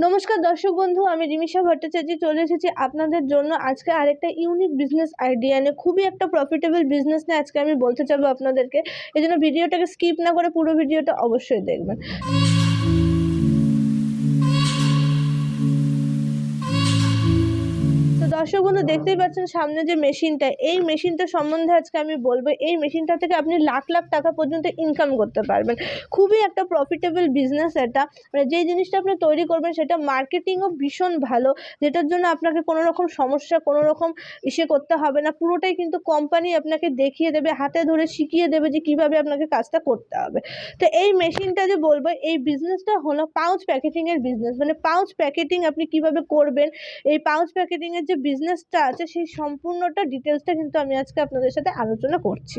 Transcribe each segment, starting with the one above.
নমস্কার দর্শক বন্ধু, আমি রিমিশা ভট্টাচার্য চলে এসেছি আপনাদের জন্য। আজকে আরেকটা ইউনিক বিজনেস আইডিয়া নিয়ে, খুবই একটা প্রফিটেবল বিজনেস নিয়ে আজকে আমি বলতে চাবো আপনাদেরকে। এই জন্য ভিডিওটাকে স্কিপ না করে পুরো ভিডিওটা অবশ্যই দেখবেন। দর্শক বন্ধু দেখতেই পাচ্ছেন সামনে যে মেশিনটা এই মেশিনটা সম্বন্ধে আজকে আমি বলব এই মেশিনটা থেকে আপনি লাখ লাখ টাকা পর্যন্ত ইনকাম করতে পারবেন। খুবই একটা প্রফিটেবল বিজনেস এটা। মানে যেই জিনিসটা আপনি তৈরি করবেন সেটা মার্কেটিংও ভীষণ ভালো যেটার জন্য আপনাকে কোনো রকম সমস্যা কোনো রকম ইসে করতে হবে না। পুরোটাই কিন্তু কোম্পানি আপনাকে দেখিয়ে দেবে হাতে ধরে শিখিয়ে দেবে যে কীভাবে আপনাকে কাজটা করতে হবে। তো এই মেশিনটা যে বলব এই বিজনেসটা হলো পাউচ প্যাকেটিংয়ের বিজনেস মানে পাউচ প্যাকেটিং আপনি কীভাবে করবেন এই পাউচ প্যাকেটিংয়ের যে বিজনেসটা আছে, সেই সম্পূর্ণটা ডিটেলসটা কিন্তু আমি আজকে আপনাদের সাথে আলোচনা করছি।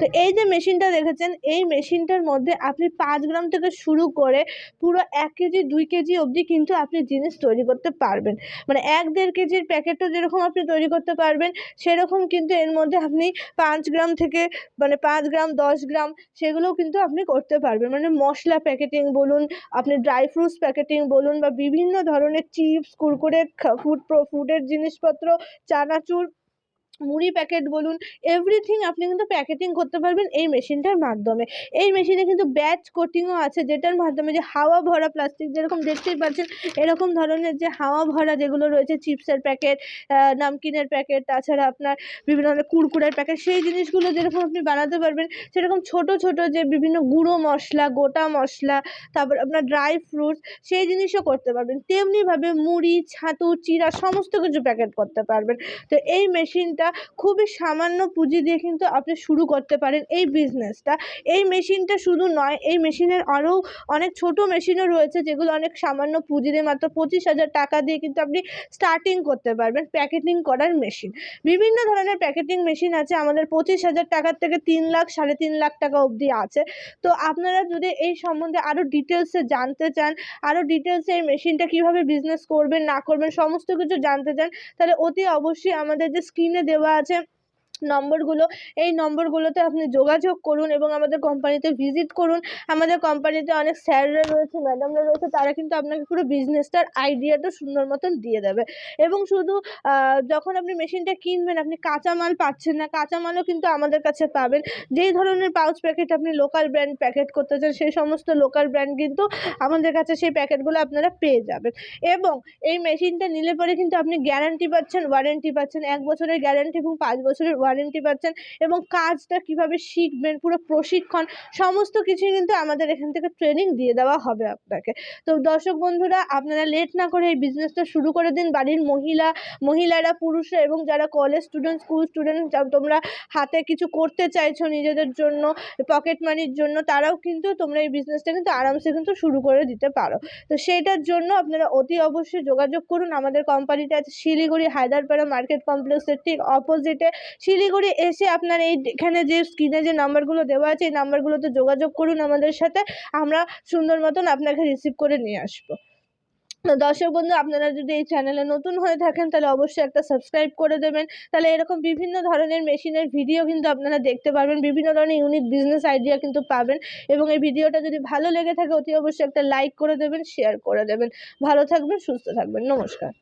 তো এই যে মেশিনটা দেখেছেন, এই মেশিনটার মধ্যে আপনি পাঁচ গ্রাম থেকে শুরু করে পুরো এক কেজি, দুই কেজি অবধি কিন্তু আপনি জিনিস তৈরি করতে পারবেন। মানে এক দেড় কেজির প্যাকেটও যেরকম আপনি তৈরি করতে পারবেন, সেরকম কিন্তু এর মধ্যে আপনি পাঁচ গ্রাম থেকে মানে পাঁচ গ্রাম, দশ গ্রাম সেগুলোও কিন্তু আপনি করতে পারবেন। মানে মশলা প্যাকেটিং বলুন, আপনি ড্রাই ফ্রুটস প্যাকেটিং বলুন বা বিভিন্ন ধরনের চিপস কুরকুরে ফুড ফুডের জিনিসপত্র চানাচুর মুড়ি প্যাকেট বলুন এভরিথিং আপনি কিন্তু প্যাকেটিং করতে পারবেন এই মেশিনটার মাধ্যমে। এই মেশিনে কিন্তু ব্যাচ কোটিংও আছে, যেটার মাধ্যমে যে হাওয়া ভরা প্লাস্টিক যেরকম দেখতেই পাচ্ছেন, এরকম ধরনের যে হাওয়া ভরা যেগুলো রয়েছে চিপসের প্যাকেট নামকিনের প্যাকেট তাছাড়া আপনার বিভিন্ন ধরনের কুরকুরের প্যাকেট সেই জিনিসগুলো যেরকম আপনি বানাতে পারবেন, সেরকম ছোট ছোট যে বিভিন্ন গুঁড়ো মশলা, গোটা মশলা, তারপর আপনার ড্রাই ফ্রুটস সেই জিনিসও করতে পারবেন। তেমনিভাবে মুড়ি, ছাতু, চিড়া, সমস্ত কিছু প্যাকেট করতে পারবেন। তো এই মেশিনটা খুবই সামান্য পুঁজি দিয়ে কিন্তু আপনি শুরু করতে পারেন এই বিজনেসটা এই মেশিনটা শুধু নয়, এই মেশিনের আরও অনেক ছোট মেশিনও রয়েছে যেগুলো অনেক সামান্য পুঁজি দিয়ে মাত্র পঁচিশ হাজার টাকা দিয়ে কিন্তু আপনি স্টার্টিং করতে পারবেন প্যাকেটিং করার মেশিন বিভিন্ন ধরনের প্যাকেটিং মেশিন আছে, আমাদের পঁচিশ হাজার টাকার থেকে তিন লাখ, সাড়ে তিন লাখ টাকা অবধি আছে। তো আপনারা যদি এই সম্বন্ধে আরও ডিটেলসে জানতে চান আরও ডিটেলসে এই মেশিনটা কীভাবে বিজনেস করবেন, না করবেন, সমস্ত কিছু জানতে চান, তাহলে অতি অবশ্যই আমাদের যে স্ক্রিনে দেওয়া আছে নম্বরগুলো, এই নম্বরগুলোতে আপনি যোগাযোগ করুন এবং আমাদের কোম্পানিতে ভিজিট করুন। আমাদের কোম্পানিতে অনেক স্যাররা রয়েছে ম্যাডামরা রয়েছে, তারা কিন্তু আপনাকে পুরো বিজনেসটার আইডিয়াটা সুন্দর মতন দিয়ে দেবে। এবং শুধু যখন আপনি মেশিনটা কিনবেন, আপনি কাঁচামাল পাচ্ছেন না, কাঁচামালও কিন্তু আমাদের কাছে পাবেন। যেই ধরনের পাউচ প্যাকেট আপনি লোকাল ব্র্যান্ড প্যাকেট করতে চান, সেই সমস্ত লোকাল ব্র্যান্ড কিন্তু আমাদের কাছে সেই প্যাকেটগুলো আপনারা পেয়ে যাবেন। এবং এই মেশিনটা নিলে পরে কিন্তু আপনি গ্যারান্টি পাচ্ছেন ওয়ারেন্টি পাচ্ছেন। এক বছরের গ্যারান্টি এবং পাঁচ বছরের ওয়ারেন্টি পাচ্ছেন এবং কাজটা কীভাবে শিখবেন, পুরো প্রশিক্ষণ, সমস্ত কিছুই কিন্তু আমাদের এখান থেকে ট্রেনিং দিয়ে দেওয়া হবে আপনাকে। তো দর্শক বন্ধুরা, আপনারা লেট না করে এই বিজনেসটা শুরু করে দিন। বাড়ির মহিলা, মহিলারা পুরুষরা এবং যারা কলেজ স্টুডেন্ট স্কুল স্টুডেন্ট তোমরা হাতে কিছু করতে চাইছো নিজেদের জন্য পকেট মানির জন্য, তারাও কিন্তু তোমরা এই বিজনেসটা কিন্তু আরামসে কিন্তু শুরু করে দিতে পারো। তো সেইটার জন্য আপনারা অতি অবশ্যই যোগাযোগ করুন। আমাদের কোম্পানিটা আছে শিলিগুড়ি হায়দারপাড়া মার্কেট কমপ্লেক্সের ঠিক অপোজিটে শিলিগুড়ি এসে আপনার এই এখানে যে স্ক্রিনে যে নাম্বারগুলো দেওয়া আছে, এই নাম্বারগুলোতে যোগাযোগ করুন আমাদের সাথে। আমরা সুন্দর মতন আপনাকে রিসিভ করে নিয়ে আসব। দর্শক বন্ধু, আপনারা যদি এই চ্যানেলে নতুন হয়ে থাকেন, তাহলে অবশ্যই একটা সাবস্ক্রাইব করে দেবেন। তাহলে এরকম বিভিন্ন ধরনের মেশিনের ভিডিও কিন্তু আপনারা দেখতে পারবেন। বিভিন্ন ধরনের ইউনিক বিজনেস আইডিয়া কিন্তু পাবেন। এবং এই ভিডিওটা যদি ভালো লেগে থাকে, অতি অবশ্যই একটা লাইক করে দেবেন শেয়ার করে দেবেন। ভালো থাকবেন, সুস্থ থাকবেন। নমস্কার।